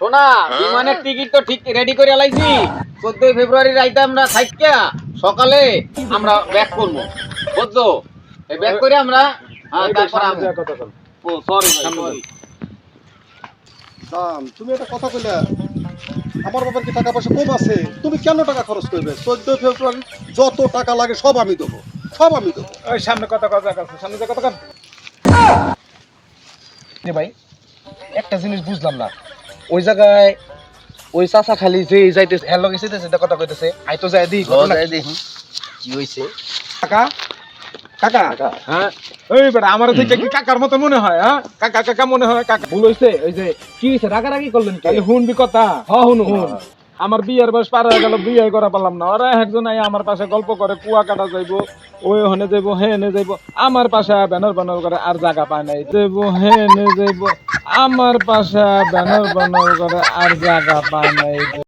শোনা বিমানের টিকিট তো ঠিক রেডি করে লাইছি। চোদ্দই ফেব্রুয়ারি রাইতে আমরা থাইকা সকালে আমরা ব্যাক করব। বুঝছ? এই ব্যাক করে আমরা হ্যাঁ, তারপর ও সরি সরি তুমি একটা কথা কইলে আমার বাবার কি টাকা পয়সা কম আছে? তুমি কেন টাকা খরচ করবে? চোদ্দ ফেব্রুয়ারি যত টাকা লাগে সব আমি দেবো সব আমি দেবো। ওই সামনে কথা কথা আছে সামনে যে কথা কথা ভাই একটা জিনিস বুঝলাম না। ওই জায়গায় ওই চাচা খালি যে যাইতেছে হ্যাঁ লগে যাইতেছে এটা কথা কইতেছে আই তো যাই দি ঘটনা কি? কি হইছে? কাকা? কাকা? হ্যাঁ। ওই বেটা আমার থেকে কি কাকার মতো মনে হয় হ্যাঁ? কাকা কাকা মনে হয় কাকা। ভুল হইছে ওই যে কি হইছে রাগারাগি করলেন তাহলে শুনবি কথা। হ হুন। হুন। আমার বিয়ের বয়স পার হয়ে গেল, বিয়ে করা পারলাম না। ওরা একজন আই আমার পাশে গল্প করে, কুয়া কাটা যাইব ওই হনে যাইব, হে এনে যাইব। আমার পাশে ব্যানার ব্যানার করে, আর জায়গা পায় নাই। যাইব, হে এনে যাইব, আমার পাশে ব্যানার ব্যানার করে, আর জায়গা পায় নাই।